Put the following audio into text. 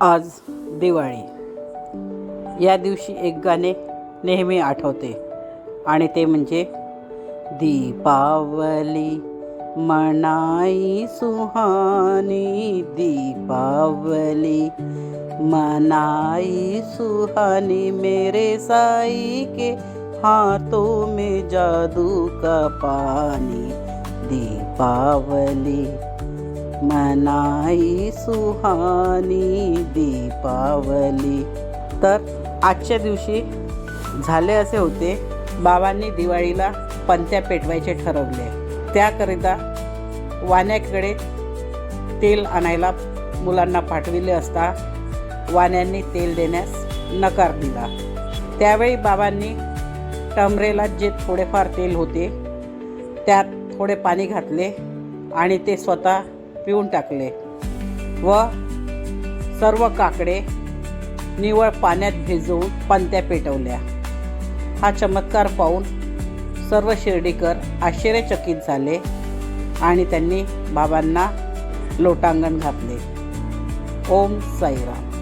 आज दिवाळी. या दिवशी एक गाणे नेहमी आठवते आणि ते म्हणजे दीपावली मनाई सुहानी दीपावली मनाई सुहानी मेरे साई के हाथों में जादू का पानी दीपावली। मनाई सुहानी दीपावली. तर आजच्या दिवशी झाले असे होते. बाबांनी दिवाळीला पंत्या पेटवायचे ठरवले. त्याकरिता वाण्याकडे तेल आणायला मुलांना पाठविले असता वाण्यांनी तेल देण्यास नकार दिला. त्यावेळी बाबांनी टमरेला जे थोडेफार तेल होते त्यात थोडे पाणी घातले आणि ते स्वतः पिऊन टाकले व सर्व काकडे निवळ पाण्यात भिजवून पंत्या पेटवल्या. हा चमत्कार पाहून सर्व शिर्डीकर आश्चर्यचकित झाले आणि त्यांनी बाबांना लोटांगण घातले. ओम साईराम.